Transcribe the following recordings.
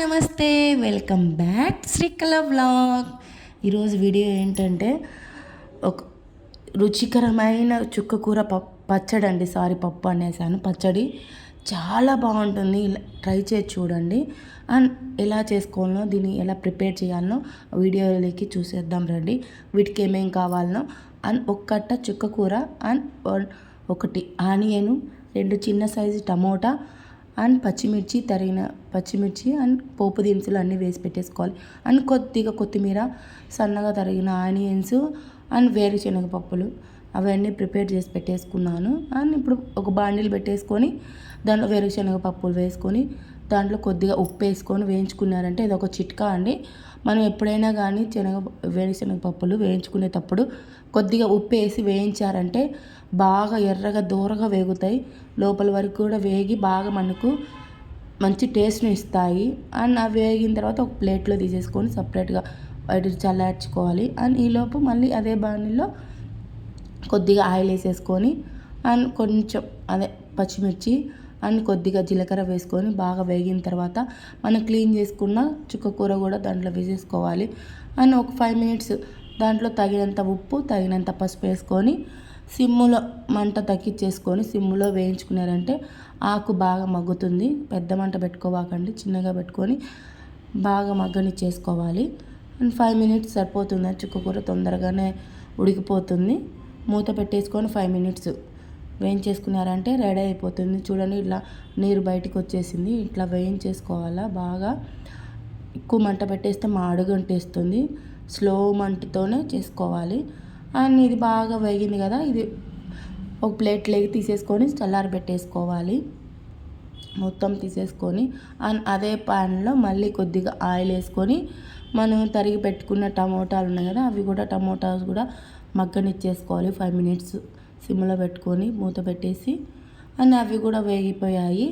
నమస్తే welcome back Srikala vlog. ఈరోజు video ఏంటంటే ఒక రుచికరమైన చుక్క కూర పప్పు పచ్చడి అండి సారీ పప్పు అనేసాను. పచ్చడి చాలా బాగుంటుంది. ఇలా ట్రై చేసి చూడండి. అండ్ ఎలా చేసుకోవాలనో దీన్ని ఎలా ప్రిపేర్ చేయాలనో వీడియోలోకి చూసేద్దాం రండి. వీటికి ఏమేం కావాలనో అండ్ ఒక్కట్ట చుక్క కూర అండ్ ఒకటి ఆనియను రెండు చిన్న సైజు టమోటా అండ్ పచ్చిమిర్చి తరిగిన పచ్చిమిర్చి అండ్ పోపు దినుసులు అన్నీ వేసి పెట్టేసుకోవాలి. అండ్ కొద్దిగా కొత్తిమీర సన్నగా తరిగిన ఆనియన్స్ అండ్ వేరుశనగ పప్పులు అవన్నీ ప్రిపేర్ చేసి పెట్టేసుకున్నాను. అండ్ ఇప్పుడు ఒక బాండిల్ పెట్టేసుకొని దాంట్లో వేరుశనగ పప్పులు వేసుకొని దాంట్లో కొద్దిగా ఉప్పు వేసుకొని వేయించుకున్నారంటే ఇది ఒక చిట్కా అండి. మనం ఎప్పుడైనా కానీ శనగ వేరుశనగ పప్పులు వేయించుకునేటప్పుడు కొద్దిగా ఉప్పు వేసి వేయించారంటే బాగా ఎర్రగా దూరగా వేగుతాయి. లోపల వరకు కూడా వేగి బాగా మనకు మంచి టేస్ట్ని ఇస్తాయి. అండ్ అవి వేగిన తర్వాత ఒక ప్లేట్లో తీసేసుకొని సపరేట్గా వాటి చల్లార్చుకోవాలి. అండ్ ఈలోపు మళ్ళీ అదే బాణీలో కొద్దిగా ఆయిల్ వేసేసుకొని అండ్ కొంచెం అదే పచ్చిమిర్చి అండ్ కొద్దిగా జీలకర్ర వేసుకొని బాగా వేగిన తర్వాత మనం క్లీన్ చేసుకున్న చుక్క కూర కూడా దాంట్లో వేసేసుకోవాలి. అండ్ ఒక ఫైవ్ మినిట్స్ దాంట్లో తగినంత ఉప్పు తగినంత పసుపు వేసుకొని సిమ్ములో మంట తగ్గించేసుకొని సిమ్ములో వేయించుకున్నారంటే ఆకు బాగా మగ్గుతుంది. పెద్ద మంట పెట్టుకోవాకండి చిన్నగా పెట్టుకొని బాగా మగ్గని చేసుకోవాలి అండ్ ఫైవ్ మినిట్స్ సరిపోతుంది. చుక్క కూర తొందరగానే ఉడికిపోతుంది. మూత పెట్టేసుకొని ఫైవ్ మినిట్స్ వేయించేసుకున్నారంటే రెడీ అయిపోతుంది. చూడండి ఇట్లా నీరు బయటకు వచ్చేసింది. ఇట్లా వేయించేసుకోవాలా? బాగా ఎక్కువ మంట పెట్టేస్తే మాడుగంటేస్తుంది స్లో మంటతోనే చేసుకోవాలి. అండ్ ఇది బాగా వేగింది కదా ఇది ఒక ప్లేట్లోకి తీసేసుకొని చల్లారి పెట్టేసుకోవాలి. మొత్తం తీసేసుకొని అండ్ అదే ప్యాన్లో మళ్ళీ కొద్దిగా ఆయిల్ వేసుకొని మనం తరిగి పెట్టుకున్న టమోటాలు ఉన్నాయి కదా అవి కూడా టమోటాస్ కూడా మగ్గనిచ్చేసుకోవాలి. ఫైవ్ మినిట్స్ సిమ్లో పెట్టుకొని మూత పెట్టేసి అండ్ అవి కూడా వేగిపోయాయి.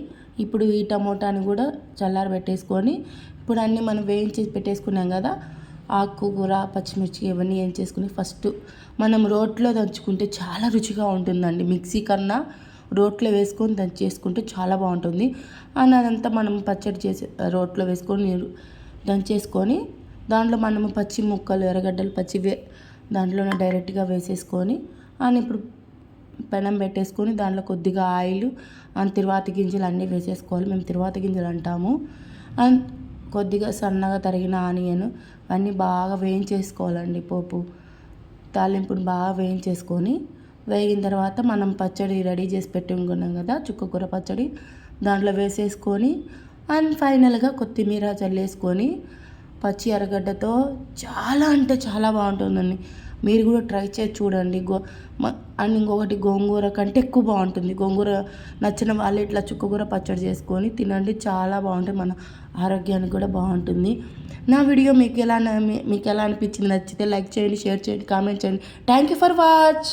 ఇప్పుడు ఈ టమోటాని కూడా చల్లారి పెట్టేసుకొని ఇప్పుడు అన్నీ మనం వేయించి పెట్టేసుకున్నాం కదా ఆకుకూర పచ్చిమిర్చి ఇవన్నీ ఏం చేసుకుని ఫస్ట్ మనం రోట్లో దంచుకుంటే చాలా రుచిగా ఉంటుందండి. మిక్సీ కన్నా రోట్లో వేసుకొని దంచి చేసుకుంటే చాలా బాగుంటుంది. అండ్ అదంతా మనం పచ్చడి చేసి రోట్లో వేసుకొని నీరు దంచేసుకొని దాంట్లో మనము పచ్చి ముక్కలు ఎర్రగడ్డలు పచ్చివే దాంట్లోనే డైరెక్ట్గా వేసేసుకొని అండ్ ఇప్పుడు పెనం పెట్టేసుకొని దాంట్లో కొద్దిగా ఆయిల్ అండ్ తిరువాతి గింజలు అన్నీ వేసేసుకోవాలి. మేము తిరువాతి గింజలు అంటాము. అండ్ కొద్దిగా సన్నగా తరిగిన ఆనియన్ అన్నీ బాగా వేయించేసుకోవాలండి పోపు. తాలింపుని బాగా వేయించేసుకొని వేగిన తర్వాత మనం పచ్చడి రెడీ చేసి పెట్టుకున్నాం కదా చుక్కకూర పచ్చడి దాంట్లో వేసేసుకొని అండ్ ఫైనల్గా కొత్తిమీర చల్లేసుకొని పచ్చి ఎర్రగడ్డతో చాలా అంటే చాలా బాగుంటుందండి. మీరు కూడా ట్రై చేసి చూడండి. గో అండ్ ఇంకొకటి గోంగూర కంటే ఎక్కువ బాగుంటుంది. గోంగూర నచ్చిన వాళ్ళు ఇట్లా చుక్కకూర పచ్చడి చేసుకొని తినండి. చాలా బాగుంటుంది మన ఆరోగ్యానికి కూడా బాగుంటుంది. నా వీడియో మీకు ఎలా మీకు ఎలా అనిపించింది? నచ్చితే లైక్ చేయండి షేర్ చేయండి కామెంట్ చేయండి. Thank you for watch